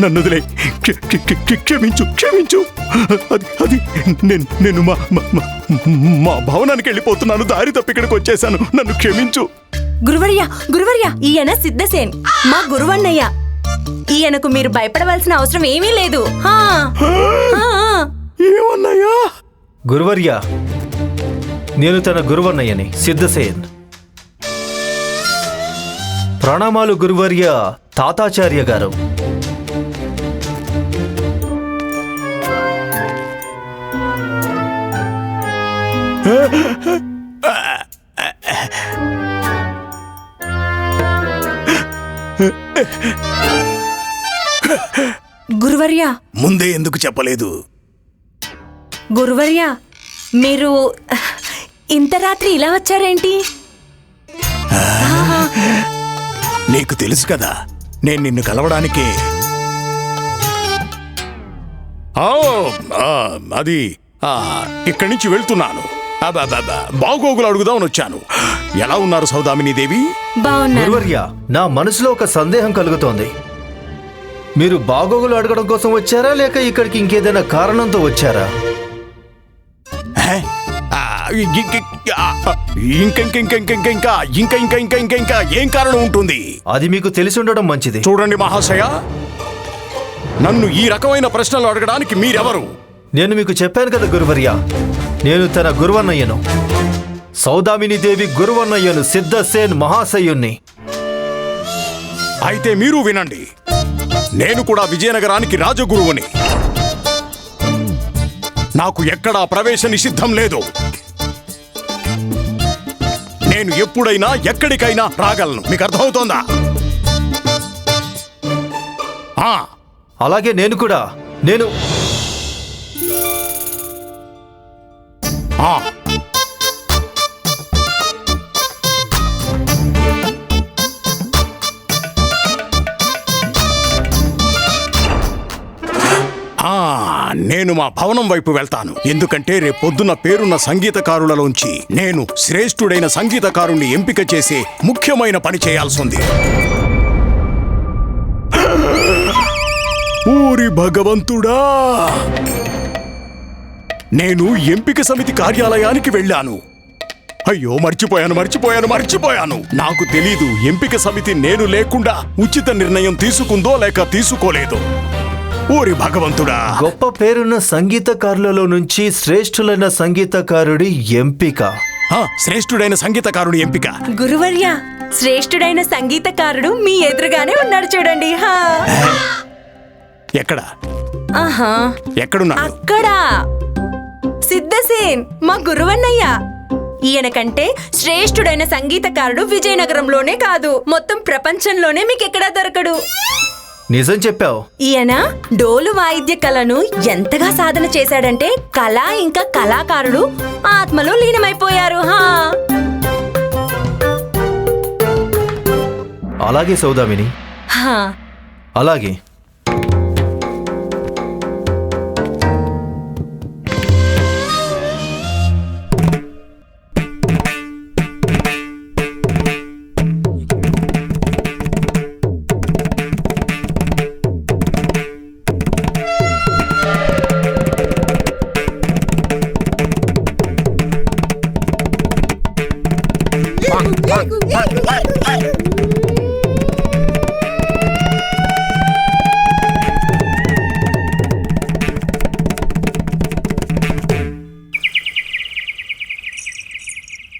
నన్ను వదిలే క్ష- క్ష- క్ష- క్ష- క్షమించు క్షమించు. అది అది నేను నేను మా మా- భవనానికి వెళ్ళిపోతున్నాను. దారి తప్పి ఇక్కడికి వచ్చేసాను. నన్ను క్షమించు. గురువర్య గురువర్య ఈయన సిద్ధసేన్. మా గురువన్నయ్య. ఈయనకు మీరు భయపడవలసిన అవసరం ఏమీ లేదు. ఏమన్నాయా గురువర్య నేను తన గురువన్నయ్యని సిద్ధసేన్. ప్రణామాలు గురువర్య తాతాచార్య గారు. గురువర్య. ముందే ఎందుకు చెప్పలేదు? గురువర్య మీరు ఇంత రాత్రి ఇలా వచ్చారేంటి? నీకు తెలుసు కదా నేను నిన్ను కలవడానికి. అది ఇక్కడి నుంచి వెళ్తున్నాను. బాగోగులు అడుగుదామని వచ్చాను. ఎలా ఉన్నారు సౌదామిని దేవి? గురువర్య నా మనసులో ఒక సందేహం కలుగుతోంది. మీరు బాగోగులు అడగడం కోసం వచ్చారా లేక ఇక్కడికి ఇంకేదైనా కారణంతో వచ్చారా? హే? ఆ, ఇంక- ఇంక- ఆ, ఇంక ఇంక ఇంక ఇంక ఇంక ఇంకా ఇంకా ఇంకా ఇంకా ఇంకా ఇంకా ఏం కారణం ఉంటుంది? అది మీకు తెలిసి ఉండడం మంచిది. చూడండి మహాశయ. నన్ను ఈ రకమైన ప్రశ్నలు అడగడానికి మీరెవరు? నేను మీకు చెప్పాను కదా గురువర్య నేను తన గురువన్నయ్యను. సౌదామిని దేవి గురువన్నయ్యను సిద్ధసేన్ మహాశయుణ్ణి. అయితే మీరు వినండి నేను కూడా విజయనగరానికి రాజగురువుని. నాకు ఎక్కడా ప్రవేశ నిషిద్ధం లేదు. నేను ఎప్పుడైనా ఎక్కడికైనా రాగలను. మీకు అర్థమవుతోందా? అలాగే నేను కూడా నేను నేను మా భవనం వైపు వెళ్తాను. ఎందుకంటే రేపొద్దున పేరున్న సంగీతకారులలోంచి నేను శ్రేష్ఠుడైన సంగీతకారుణ్ణి ఎంపిక చేసే ముఖ్యమైన పని చేయాల్సింది. ఊరి భగవంతుడా! నేను ఎంపిక సమితి కార్యాలయానికి వెళ్ళాను. అయ్యో మర్చిపోయాను మర్చిపోయాను మర్చిపోయాను. నాకు తెలీదు ఎంపిక సమితి నేను లేకుండా ఉచిత నిర్ణయం తీసుకుందో లేక తీసుకోలేదో. ఊరి భగవంతుడా. గొప్ప పేరున్న సంగీతకారులలో నుంచి శ్రేష్ఠులైన సంగీతకారుడి ఎంపిక. ఆ, శ్రేష్ఠుడైన సంగీతకారుని ఎంపిక. గురువర్య శ్రేష్ఠుడైన సంగీతకారుడు మీ ఎదురుగానే ఉన్నాడు చూడండి. హా. ఎక్కడ? ఆహా. ఎక్కడున్నాడు? అక్కడ. సిద్ధసేన్ మా గురువన్నయ్య. ఈయన కంటే శ్రేష్ఠుడైన సంగీతకారుడు విజయనగరంలోనే కాదు మొత్తం ప్రపంచంలోనే మీకు ఎక్కడా దొరకడు. నిజం చెప్పావు. ఈయన డోలు వాయిద్య కళను ఎంతగా సాధన చేశాడంటే కళ ఇంకా కళాకారుడు ఆత్మలో లీనమైపోయారు హా. అలాగే సౌదామిని. హా. అలాగే.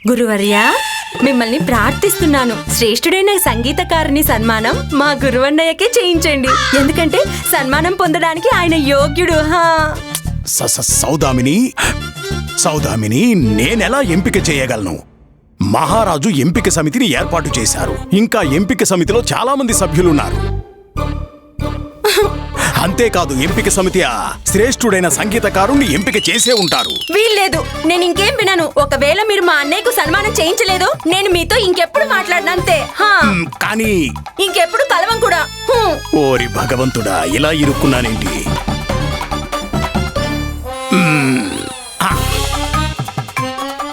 గురువర్య మిమ్మల్ని ప్రార్థిస్తున్నాను. శ్రేష్ఠుడైన సంగీతకారుని సన్మానం మా గురువన్నయ్యకే చేయించండి. ఎందుకంటే సన్మానం పొందడానికి ఆయన యోగ్యుడు. హా. స- సౌదామిని సౌదామిని నేనెలా ఎంపిక చేయగలను? మహారాజు ఎంపిక సమితిని ఏర్పాటు చేశారు. ఇంకా ఎంపిక సమితిలో చాలా మంది సభ్యులున్నారు. అంతేకాదు ఎంపిక సమితి శ్రేష్ఠుడైన సంగీతకారుణ్ణి ఎంపిక చేసే ఉంటారు. వీల్లేదు. నేను ఇంకేం వినను. ఒకవేళ మీరు మా అన్నయ్యకు సన్మానం చేయించలేదు నేను మీతో ఇంకెప్పుడు మాట్లాడనంతే. కానీ ఇంకెప్పుడు కలవం కూడా. ఓరి భగవంతుడా ఇలా ఇరుక్కున్నానేంటి.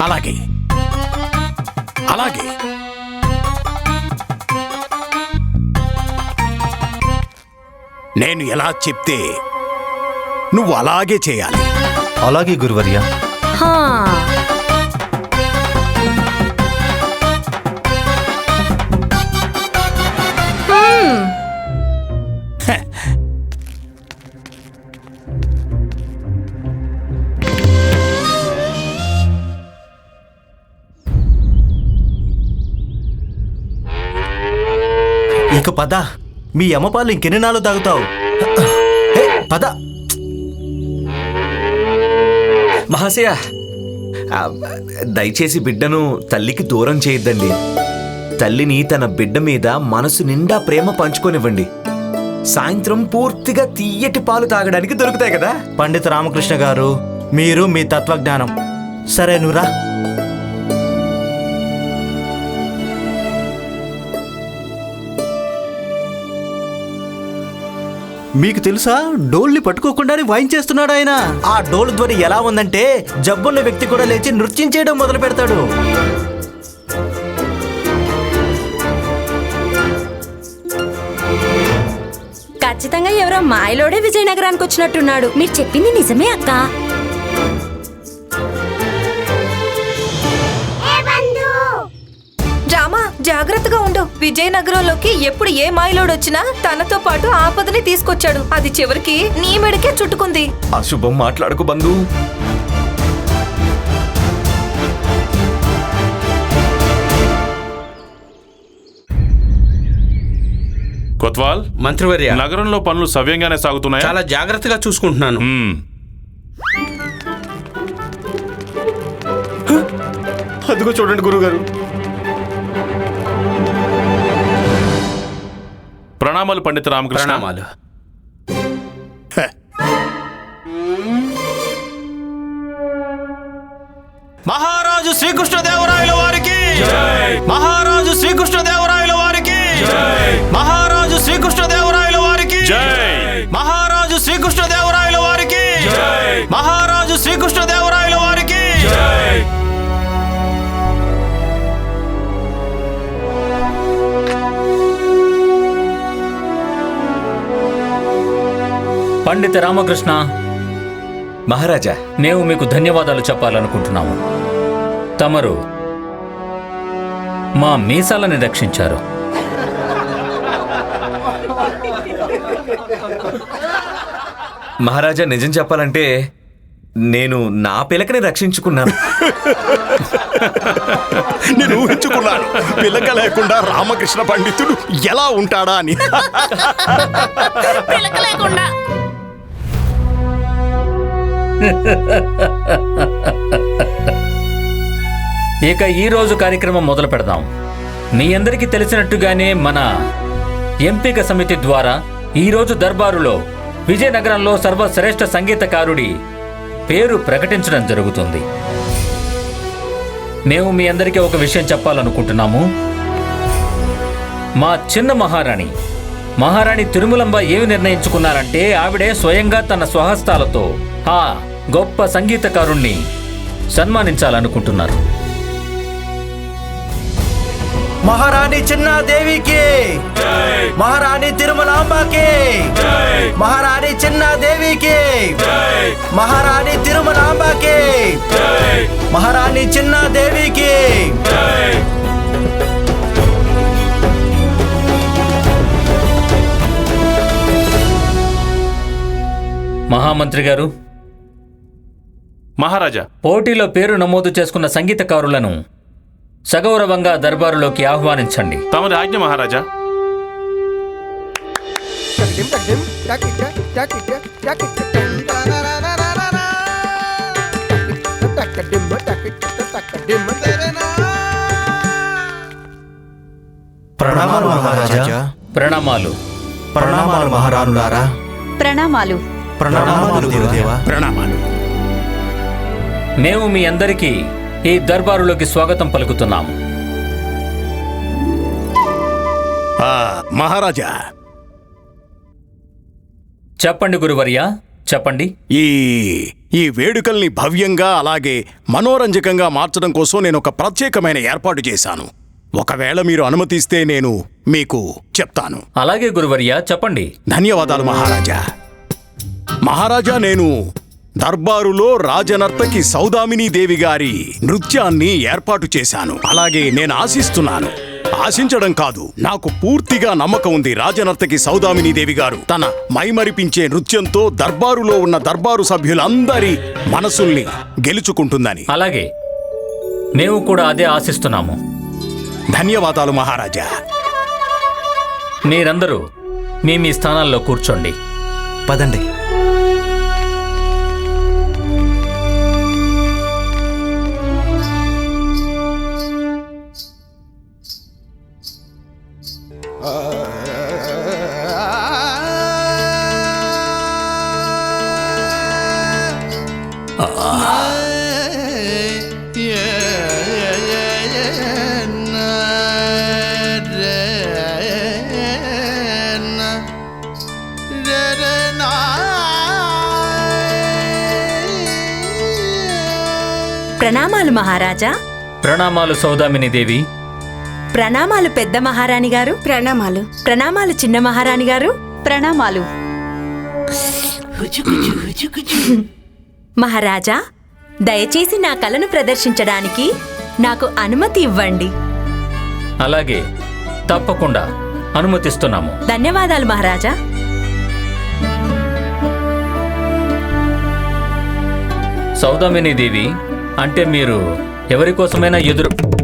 అలాగే. అలాగే. నేను ఎలా చెప్తే నువ్వు అలాగే చేయాలి. అలాగే గురువర్య. హా. పద. మీ అమ్మపాలు ఇంకెన్ని నాళ్ళు తాగుతావు? పద. మహాశయ దయచేసి బిడ్డను తల్లికి దూరం చేయొద్దండి. తల్లిని తన బిడ్డ మీద మనసు నిండా ప్రేమ పంచుకొనివ్వండి. సాయంత్రం పూర్తిగా తీయటి పాలు తాగడానికి దొరుకుతాయి కదా? పండిత రామకృష్ణ గారు మీరు మీ తత్వజ్ఞానం. సరే మీకు తెలుసా? డోల్ని పట్టుకోకుండానే వాయించేస్తున్నాడు ఆయన. ఆ డోల్ ధ్వని ఎలా ఉందంటే జబ్బున్న వ్యక్తి కూడా లేచి నృత్యం చేయడం మొదలు పెడతాడు. ఖచ్చితంగా ఎవరో మాయలోడే విజయనగరానికి వచ్చినట్టున్నాడు. మీరు చెప్పింది నిజమే అక్క. జాగ్రత్తగా ఉండు. విజయనగరంలోకి ఎప్పుడు ఏ మాయలోడు వచ్చినా తనతో పాటు ఆపదని తీసుకొచ్చాడు. అది చివరికి నీ మెడకే చుట్టుకుంది. అశుభం మాట్లాడుకు బంధు. కొత్వాల్ మంత్రివర్య. నగరంలో పనులు సవ్యంగానే సాగుతున్నాయా? చాలా జాగ్రత్తగా చూసుకుంటున్నాను. అదిగో చూడండి గురుగారు. ప్రణామాలు పండిత రామకృష్ణ. ప్రణామాలు. మహారాజు శ్రీకృష్ణదేవరాయల వారికి పండిత రామకృష్ణ మహారాజా మేము మీకు ధన్యవాదాలు చెప్పాలనుకుంటున్నాము తమరు మా మీసాలని రక్షించారు. మహారాజా నిజం చెప్పాలంటే నేను నా పిలకని రక్షించుకున్నాను. నేను ఊహించుకున్నాను. పిల్లక లేకుండా రామకృష్ణ పండితుడు ఎలా ఉంటాడా అని. ఇక ఈరోజు కార్యక్రమం మొదలు పెడదాం. మీ అందరికీ తెలిసినట్టుగానే మన ఎంపిక సమితి ద్వారా ఈరోజు దర్బారులో విజయనగరంలో సర్వశ్రేష్ఠ సంగీతకారుడి పేరు ప్రకటించడం జరుగుతుంది. మేము మీ అందరికీ ఒక విషయం చెప్పాలనుకుంటున్నాము. మా చిన్న మహారాణి మహారాణి తిరుమలంబ ఏమి నిర్ణయించుకున్నారంటే ఆవిడే స్వయంగా తన స్వహస్తాలతో ఆ గొప్ప సంగీతకారుణ్ణి సన్మానించాలనుకుంటున్నారు. మహారాణి చిన్నాదేవికి. మహారాణి తిరుమలాంబకి. మహారాణి చిన్నాదేవికి. మహారాణి తిరుమలాంబకి. మహారాణి చిన్నాదేవికి. మహామంత్రి గారు మహారాజా. పోటీలో పేరు నమోదు చేసుకున్న సంగీతకారులను సగౌరవంగా దర్బారులోకి ఆహ్వానించండి. తమరి ఆజ్ఞ మహారాజా. ప్రణామాలు మహారాజా. ప్రణామాలు. ప్రణామాలు మహారాణులారా. ప్రణామాలు. ప్రణామాలు ప్రణామాలు. మేము మీ అందరికీ ఈ దర్బారులోకి స్వాగతం పలుకుతున్నాము ఆ, మహారాజా. చెప్పండి గురువర్య చెప్పండి. ఈ ఈ వేడుకల్ని భవ్యంగా అలాగే మనోరంజకంగా మార్చడం కోసం నేను ఒక ప్రత్యేకమైన ఏర్పాటు చేశాను. ఒకవేళ మీరు అనుమతిస్తే నేను మీకు చెప్తాను. అలాగే గురువర్య చెప్పండి. ధన్యవాదాలు మహారాజా. మహారాజా నేను దర్బారులో రాజనర్తకి సౌదామిని దేవి గారి నృత్యాన్ని ఏర్పాటు చేశాను. అలాగే నేను ఆశిస్తున్నాను. ఆశించడం కాదు నాకు పూర్తిగా నమ్మకం ఉంది రాజనర్తకి సౌదామిని దేవి గారు. తన మైమరిపించే నృత్యంతో దర్బారులో ఉన్న దర్బారు సభ్యులందరి మనసుల్ని గెలుచుకుంటుందని. అలాగే మేము కూడా అదే ఆశిస్తున్నాము. ధన్యవాదాలు మహారాజా. మీరందరూ మీ మీ స్థానాల్లో కూర్చోండి. పదండి. ప్రణామాలు మహారాజా. ప్రణామాలు సౌదామిని దేవి. ప్రణామాలు పెద్ద మహారాణి గారు. ప్రణామాలు. ప్రణామాలు చిన్న మహారాణి గారు. ప్రణామాలు. మహారాజా దయచేసి నా కళను ప్రదర్శించడానికి నాకు అనుమతి ఇవ్వండి. అలాగే తప్పకుండా అనుమతిస్తున్నాము. ధన్యవాదాలు మహారాజా. సౌదామిని దేవి అంటే మీరు ఎవరి కోసమైనా ఎదురు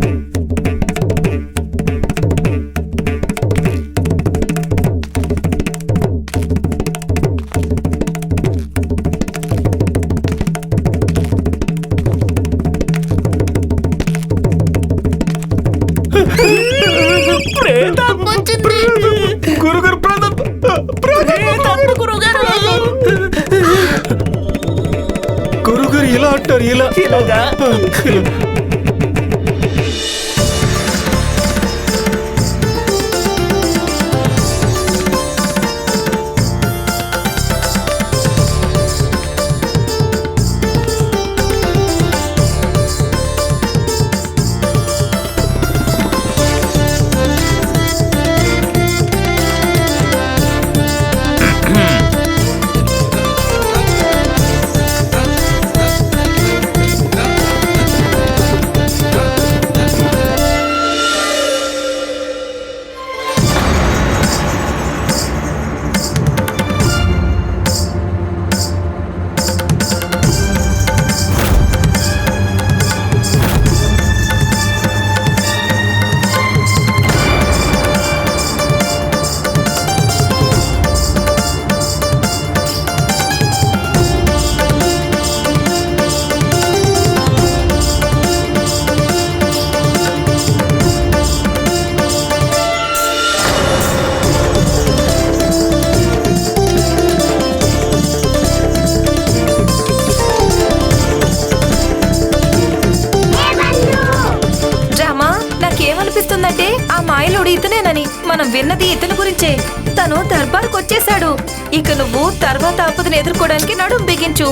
మాయలోడు ఇతనేనని మనం విన్నది ఇతని గురించే. తను దర్బార్కు వచ్చేశాడు ఇక నువ్వు తర్వాత ఆపదను ఎదుర్కోవడానికి నడుం బిగించు.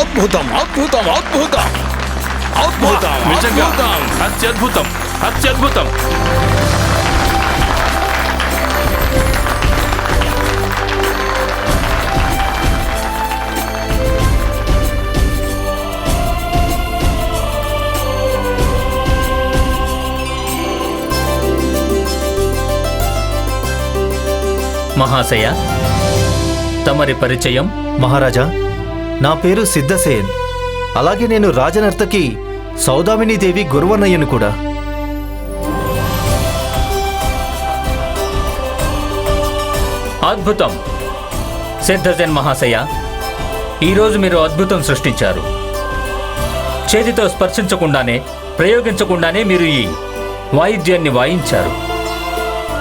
అద్భుతం అద్భుతం అద్భుతం అద్భుతం. నిజంగా అద్భుతం. అత్యద్భుతం అత్యద్భుతం. మహాశయ. తమరి పరిచయం మహారాజా నా పేరు సిద్ధసేన్. అలాగే నేను రాజనర్తకి సౌదామినీదేవి గురువన్నయ్యను కూడా. అద్భుతం! సిద్ధసేన్ మహాశయ ఈరోజు మీరు అద్భుతం సృష్టించారు. చేతితో స్పర్శించకుండానే ప్రయోగించకుండానే మీరు ఈ వాయిద్యాన్ని వాయించారు.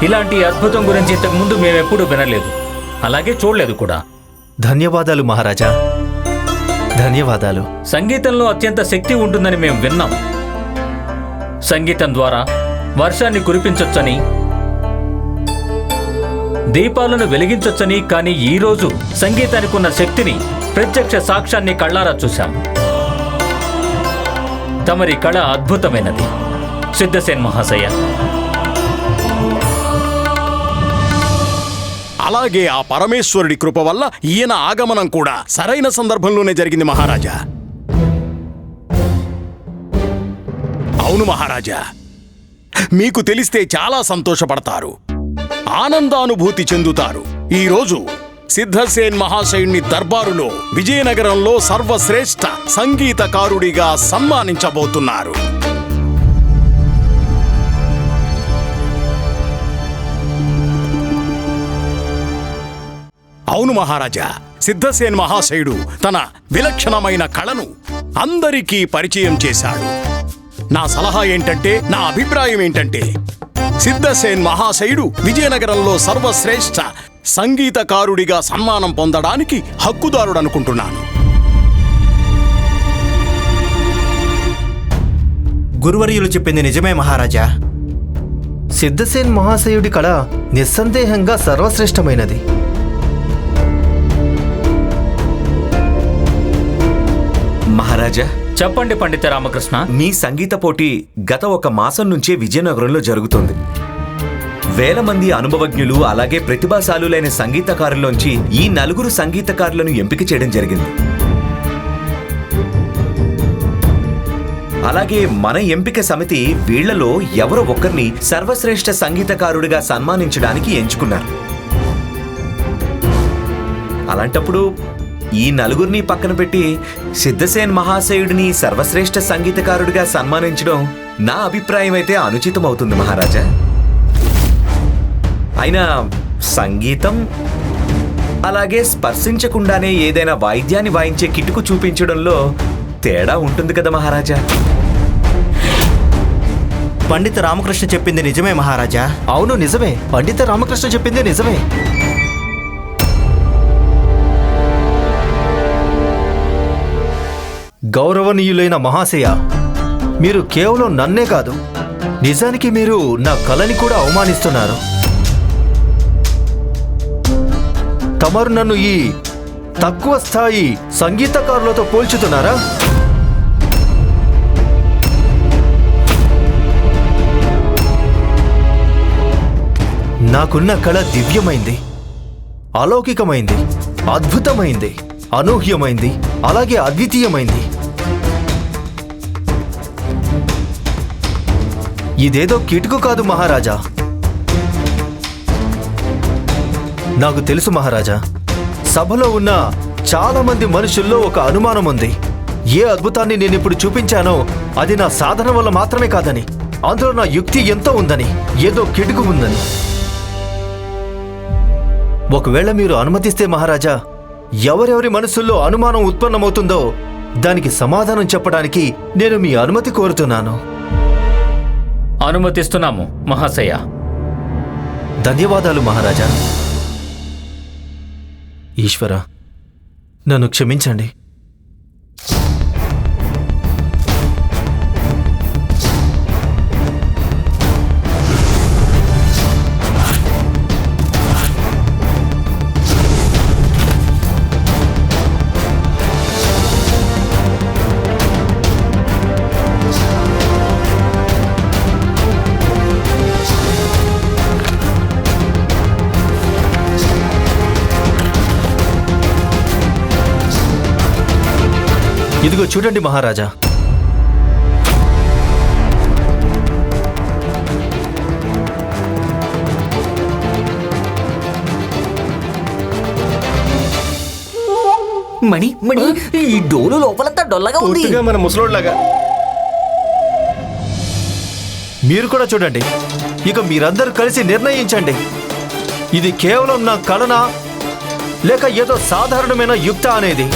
ఇలాంటి అద్భుతం గురించి ఇంతకు ముందు మేమెప్పుడూ వినలేదు. అలాగే చూడలేదు కూడా. ధన్యవాదాలు మహారాజా. ధన్యవాదాలు. సంగీతంలో అత్యంత శక్తి ఉంటుందని మేము విన్నాం. సంగీతం ద్వారా వర్షాన్ని కురిపించొచ్చని దీపాలను వెలిగించొచ్చని కానీ ఈరోజు సంగీతానికి ఉన్న శక్తిని ప్రత్యక్ష సాక్ష్యాన్ని కళ్ళారా చూశాం. తమరి కళ అద్భుతమైనది. సిద్ధసేన్ మహాశయ. అలాగే ఆ పరమేశ్వరుడి కృప వల్ల ఈయన ఆగమనం కూడా. సరైన సందర్భంలోనే జరిగింది మహారాజా. అవును మహారాజా. మీకు తెలిస్తే చాలా సంతోషపడతారు. ఆనందానుభూతి చెందుతారు. ఈరోజు సిద్ధసేన్ మహాశయుణ్ణి దర్బారులో విజయనగరంలో సర్వశ్రేష్ఠ సంగీతకారుడిగా సన్మానించబోతున్నారు. అవును మహారాజా సిద్ధసేన్ మహాశయుడు తన విలక్షణమైన కళను అందరికీ పరిచయం చేశాడు. నా సలహా ఏంటంటే నా అభిప్రాయం ఏంటంటే సిద్ధసేన్ మహాశయుడు విజయనగరంలో సర్వశ్రేష్ఠ సంగీతకారుడిగా సన్మానం పొందడానికి హక్కుదారుడు అనుకుంటున్నాను గురువర్యులు చెప్పింది నిజమే మహారాజా. సిద్ధసేన్ మహాశయుడి కళ నిస్సందేహంగా సర్వశ్రేష్టమైనది మహారాజా. చెప్పండి పండిత రామకృష్ణ. మీ సంగీత పోటీ గత ఒక మాసం నుంచే విజయనగరంలో జరుగుతోంది. వేల మంది అనుభవజ్ఞులు అలాగే ప్రతిభాశాలులైన సంగీతకారుల్లోంచి ఈ నలుగురు సంగీతకారులను ఎంపిక చేయడం జరిగింది. అలాగే మన ఎంపిక సమితి వీళ్ళలో ఎవరో ఒకరిని సర్వశ్రేష్ఠ సంగీతకారుడిగా సన్మానించడానికి ఎంచుకున్నారు. అలాంటప్పుడు ఈ నలుగురిని పక్కన పెట్టి సిద్ధసేన్ మహాశయుడిని సర్వశ్రేష్ఠ సంగీతకారుడిగా సన్మానించడం నా అభిప్రాయం అయితే అనుచితమవుతుంది మహారాజా. అయినా సంగీతం అలాగే స్పర్శించకుండానే ఏదైనా వాయిద్యాన్ని వాయించే కిటుకు చూపించడంలో తేడా ఉంటుంది కదా మహారాజా. పండిత రామకృష్ణ చెప్పింది నిజమే మహారాజా. అవును నిజమే. పండిత రామకృష్ణ చెప్పిందే నిజమే. గౌరవనీయులైన మహాశయ మీరు కేవలం నన్నే కాదు నిజానికి మీరు నా కళని కూడా అవమానిస్తున్నారు. తమరు నన్ను ఈ తక్కువ స్థాయి సంగీతకారులతో పోల్చుతున్నారా? నాకున్న కళ దివ్యమైంది అలౌకికమైంది అద్భుతమైంది అనూహ్యమైంది అలాగే అద్వితీయమైంది. ఇదేదో కిటుకు కాదు మహారాజా. నాకు తెలుసు మహారాజా సభలో ఉన్న చాలా మంది మనుషుల్లో ఒక అనుమానం ఉంది. ఏ అద్భుతాన్ని నేను ఇప్పుడు చూపించానో అది నా సాధన వల్ల మాత్రమే కాదని అందులో నా యుక్తి ఎంతో ఉందని ఏదో కిటుకు ఉందని. ఒకవేళ మీరు అనుమతిస్తే మహారాజా ఎవరెవరి మనసుల్లో అనుమానం ఉత్పన్నమవుతుందో దానికి సమాధానం చెప్పడానికి నేను మీ అనుమతి కోరుతున్నాను. అనుమతిస్తున్నాము మహాశయ. ధన్యవాదాలు మహారాజా. ఈశ్వర నన్ను క్షమించండి. ఇదిగో చూడండి మహారాజా. మణి మణి ఈ డోలు లోపలంతా డొల్లగా ఉంది. మన ముసలోడ్లాగా మీరు కూడా చూడండి. ఇక మీరందరూ కలిసి నిర్ణయించండి. ఇది కేవలం నా కళనా లేక ఏదో సాధారణమైన యుక్త అనేది.